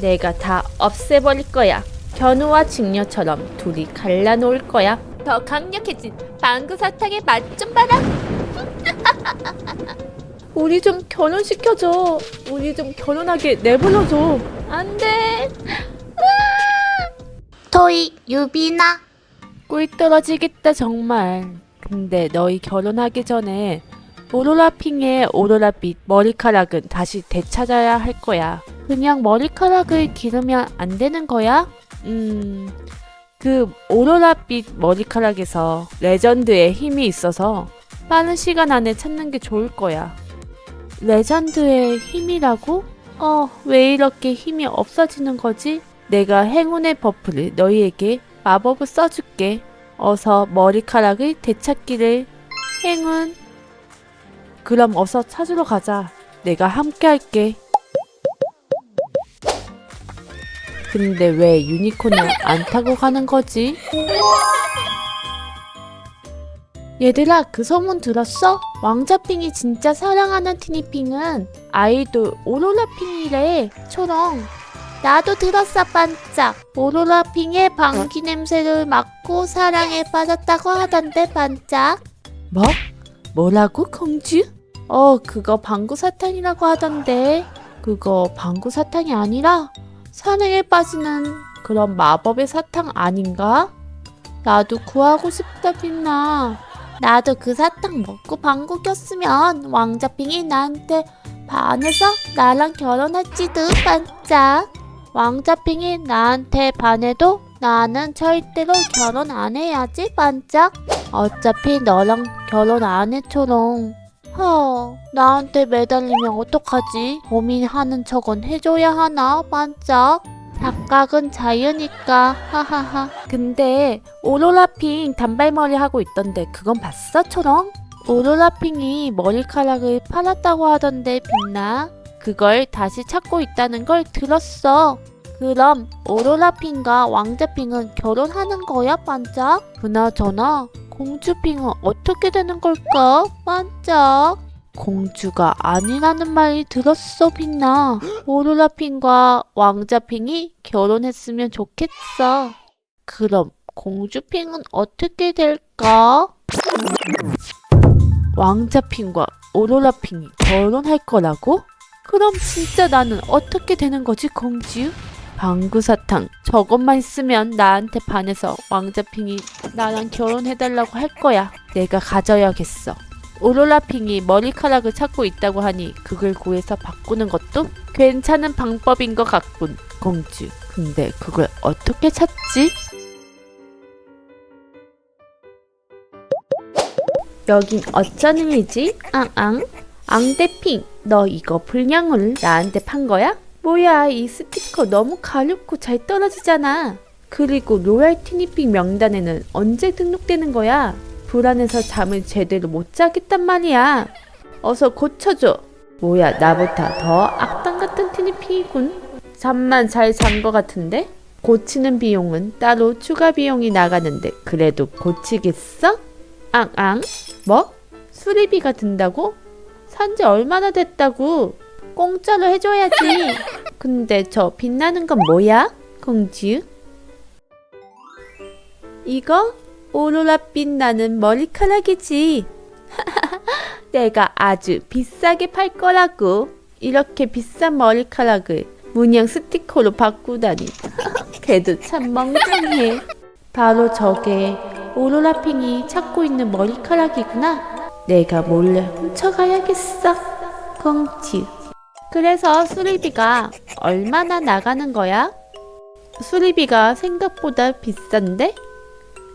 내가 다 없애버릴 거야. 견우와 직녀처럼 둘이 갈라놓을 거야. 더 강력해진 방구 사탕의 맛 좀 봐라. 우리 좀 결혼시켜줘. 우리 좀 결혼하게 내버려줘. 안 돼. 토이 유비나 꿀 떨어지겠다 정말. 근데 너희 결혼하기 전에 오로라핑의 오로라빛 머리카락은 다시 되찾아야 할 거야. 그냥 머리카락을 기르면 안 되는 거야? 음, 그 오로라빛 머리카락에서 레전드의 힘이 있어서 빠른 시간 안에 찾는 게 좋을 거야. 레전드의 힘이라고? 어, 왜 이렇게 힘이 없어지는 거지? 내가 행운의 버프를 너희에게 마법을 써줄게. 어서 머리카락을 되찾기를. 행운. 그럼 어서 찾으러 가자. 내가 함께 할게. 근데 왜 유니콘을 안 타고 가는 거지? 얘들아, 그 소문 들었어? 왕자핑이 진짜 사랑하는 티니핑은 아이돌 오로라핑이래. 초롱. 나도 들었어 반짝 오로라핑의 방귀 냄새를 맡고 사랑에 빠졌다고 하던데 반짝 뭐? 뭐라고 공주? 어 그거 방구 사탕이라고 하던데. 그거 방구 사탕이 아니라 사랑에 빠지는 그런 마법의 사탕 아닌가? 나도 구하고 싶다 빛나. 나도 그 사탕 먹고 방구 꼈으면 왕자핑이 나한테 반해서 나랑 결혼할지도 반짝. 왕자핑이 나한테 반해도 나는 절대로 결혼 안 해야지 반짝. 어차피 너랑 결혼 안해 초롱 허 나한테 매달리면 어떡하지 고민하는 척은 해줘야 하나 반짝 착각은 자유니까 하하하 근데 오로라핑 단발머리 하고 있던데 그건 봤어 초롱? 오로라핑이 머리카락을 팔았다고 하던데 빛나 그걸 다시 찾고 있다는 걸 들었어. 그럼 오로라핑과 왕자핑은 결혼하는 거야, 반짝? 그나저나 공주핑은 어떻게 되는 걸까, 반짝? 공주가 아니라는 말이 들었어, 빛나. 오로라핑과 왕자핑이 결혼했으면 좋겠어. 그럼 공주핑은 어떻게 될까? 왕자핑과 오로라핑이 결혼할 거라고? 그럼 진짜 나는 어떻게 되는 거지, 공주? 방구사탕, 저것만 있으면 나한테 반해서 왕자핑이 나랑 결혼해달라고 할 거야. 내가 가져야겠어. 오로라핑이 머리카락을 찾고 있다고 하니 그걸 구해서 바꾸는 것도 괜찮은 방법인 것 같군, 공주. 근데 그걸 어떻게 찾지? 여긴 어쩐 일이지? 앙앙? 앙대핑, 너 이거 불량을 나한테 판 거야? 뭐야, 이 스티커 너무 가렵고 잘 떨어지잖아. 그리고 로얄 티 니핑 명단에는 언제 등록되는 거야? 불안해서 잠을 제대로 못 자겠단 말이야. 어서 고쳐줘. 뭐야, 나보다 더 악당 같은 티니핑이군. 잠만 잘 잔 거 같은데? 고치는 비용은 따로 추가 비용이 나가는데 그래도 고치겠어? 앙앙? 뭐? 수리비가 든다고? 산지 얼마나 됐다고? 공짜로 해줘야지. 근데 저 빛나는 건 뭐야? 공주? 이거 오로라 빛 나는 머리카락이지. 내가 아주 비싸게 팔 거라고. 이렇게 비싼 머리카락을 문양 스티커로 바꾸다니. 걔도 참 멍청해. 바로 저게 오로라핑이 찾고 있는 머리카락이구나. 내가 몰래 훔쳐가야겠어. 공주. 그래서 수리비가 얼마나 나가는 거야? 수리비가 생각보다 비싼데?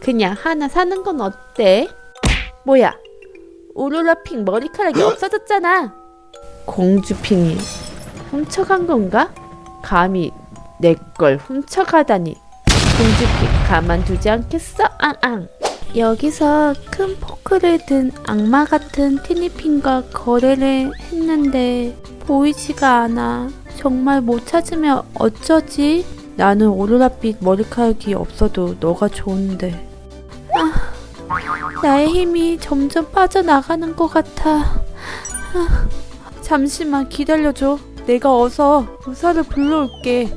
그냥 하나 사는 건 어때? 뭐야? 오로라핑 머리카락이 없어졌잖아. 공주핑이 훔쳐간 건가? 감히 내 걸 훔쳐가다니. 공주핑 가만두지 않겠어? 앙앙. 여기서 큰 포크를 든 악마 같은 티니핑과 거래를 했는데 보이지가 않아. 정말 못 찾으면 어쩌지? 나는 오로라빛 머리카락이 없어도 너가 좋은데. 아, 나의 힘이 점점 빠져나가는 것 같아. 아, 잠시만 기다려줘. 내가 어서 의사를 불러올게.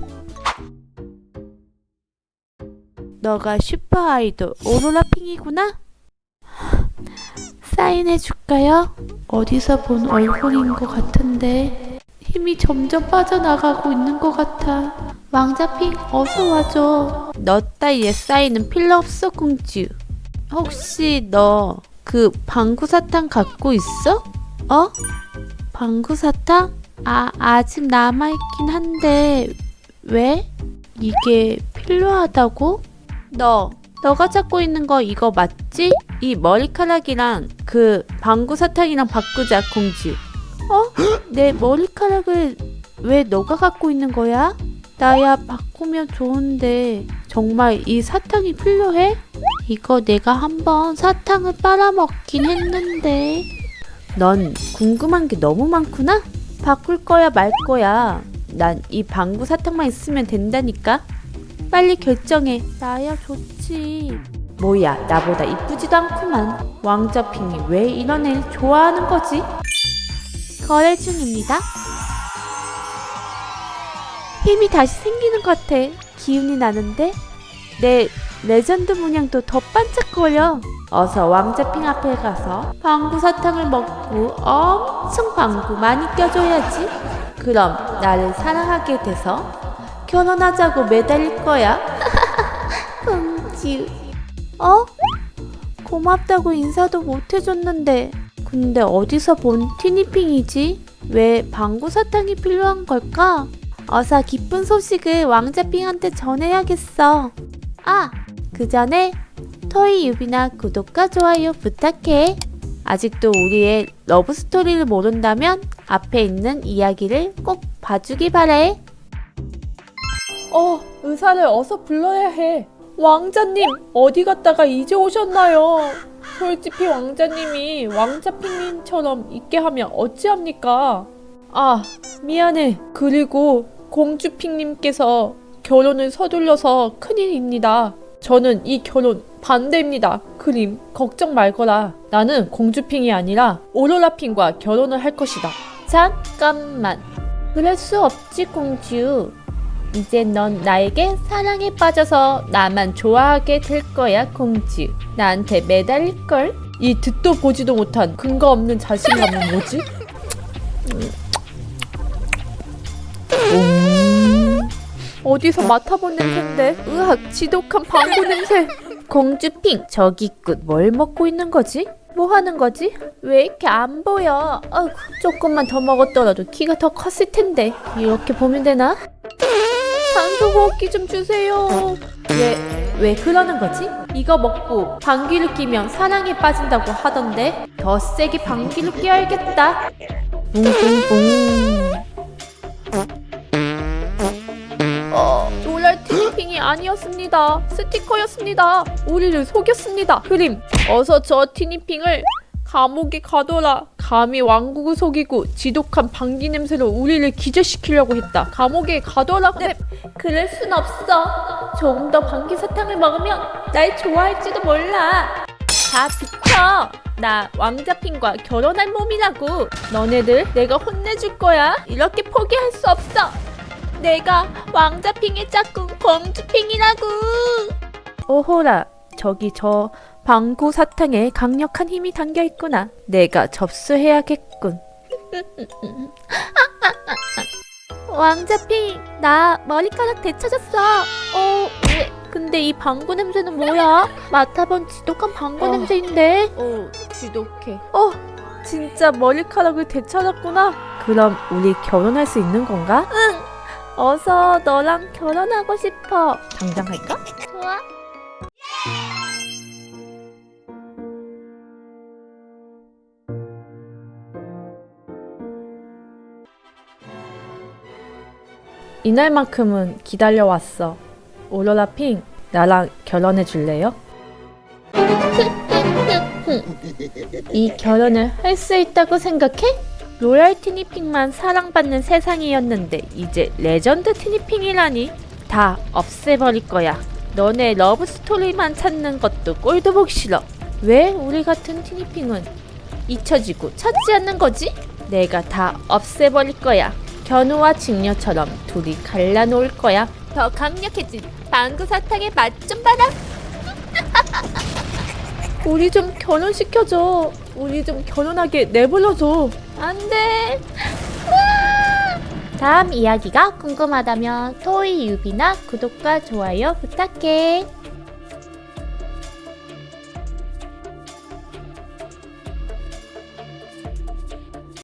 너가 슈퍼 아이돌 오로라 핑이구나? 사인해 줄까요? 어디서 본 얼굴인 것 같은데 힘이 점점 빠져나가고 있는 것 같아. 왕자핑 어서 와줘. 너 따위의 사인은 필요 없어 공주. 혹시 너 그 방구 사탕 갖고 있어? 어? 방구 사탕? 아 아직 남아 있긴 한데 왜? 이게 필요하다고? 너 너가 찾고 있는 거 이거 맞지? 이 머리카락이랑 그 방구 사탕이랑 바꾸자 공주. 어? 내 머리카락을 왜 너가 갖고 있는 거야? 나야 바꾸면 좋은데 정말 이 사탕이 필요해? 이거 내가 한번 사탕을 빨아먹긴 했는데 넌 궁금한 게 너무 많구나? 바꿀 거야 말 거야 난 이 방구 사탕만 있으면 된다니까 빨리 결정해 나야 좋지 뭐야 나보다 이쁘지도 않구만 왕자핑이 왜 이런 애를 좋아하는 거지? 거래 중입니다 힘이 다시 생기는 것 같아. 기운이 나는데? 내 레전드 문양도 더 반짝거려. 어서 왕자핑 앞에 가서 방구 사탕을 먹고 엄청 방구 많이 껴줘야지. 그럼 나를 사랑하게 돼서 결혼하자고 매달릴 거야. 공주. 어? 고맙다고 인사도 못 해줬는데. 근데 어디서 본 티니핑이지? 왜 방구 사탕이 필요한 걸까? 어서 기쁜 소식을 왕자핑한테 전해야겠어. 아, 그 전에 토이 유비나 구독과 좋아요 부탁해. 아직도 우리의 러브 스토리를 모른다면 앞에 있는 이야기를 꼭 봐주기 바래. 어, 의사를 어서 불러야 해. 왕자님, 어디 갔다가 이제 오셨나요? 솔직히 왕자님이 왕자 핑민처럼 있게 하면 어찌합니까? 아, 미안해. 그리고 공주 핑님께서 결혼을 서둘러서 큰일입니다. 저는 이 결혼 반대입니다. 그림, 걱정 말거라. 나는 공주핑이 아니라 오로라핑과 결혼을 할 것이다. 잠깐만. 그럴 수 없지, 공주. 이제 넌 나에게 사랑에 빠져서 나만 좋아하게 될 거야, 공주. 나한테 매달릴걸? 이 듣도 보지도 못한 근거 없는 자신감은 뭐지? 어디서 맡아본 냄새인데? 으악, 지독한 방구 냄새. 공주핑, 저기 끝 뭘 먹고 있는 거지? 뭐 하는 거지? 왜 이렇게 안 보여? 아이고, 조금만 더 먹었더라도 키가 더 컸을 텐데. 이렇게 보면 되나? 산소 호흡기 좀 주세요. 왜, 왜 그러는 거지? 이거 먹고 방귀를 끼면 사랑에 빠진다고 하던데 더 세게 방귀를 뀌어야겠다. 뿡뿡뿡. 아니었습니다. 스티커였습니다. 우리를 속였습니다. 그림, 어서 저 티니핑을 감옥에 가둬라. 감히 왕국을 속이고 지독한 방귀 냄새로 우리를 기절시키려고 했다. 감옥에 가둬라. 네, 그럴 순 없어. 조금 더 방귀 사탕을 먹으면 날 좋아할지도 몰라. 다 비켜. 나 왕자핑과 결혼할 몸이라고. 너네들 내가 혼내줄 거야. 이렇게 포기할 수 없어. 내가 왕자핑의 짝꿍 공주핑이라고. 오호라, 저기 저 방구 사탕에 강력한 힘이 담겨 있구나. 내가 접수해야겠군. 왕자핑, 나 머리카락 되찾았어. 어, 왜? 근데 이 방구 냄새는 뭐야? 맡아본 지독한 방구 어. 냄새인데. 어, 지독해. 어, 진짜 머리카락을 되찾았구나. 그럼 우리 결혼할 수 있는 건가? 응. 어서 너랑 결혼하고 싶어. 당장 할까? 좋아. 이날만큼은 기다려왔어. 오로라 핑, 나랑 결혼해 줄래요? 이 결혼을 할 수 있다고 생각해? 로얄 티니핑만 사랑받는 세상이었는데 이제 레전드 티니핑이라니 다 없애버릴 거야. 너네 러브 스토리만 찾는 것도 꼴도 보기 싫어. 왜 우리 같은 티니핑은 잊혀지고 찾지 않는 거지? 내가 다 없애버릴 거야. 견우와 직녀처럼 둘이 갈라놓을 거야. 더 강력해진 방구 사탕의 맛 좀 봐라. 우리 좀 결혼시켜줘. 우리 좀 결혼하게 내버려줘. 안 돼. 다음 이야기가 궁금하다면 토이 유비나 구독과 좋아요 부탁해.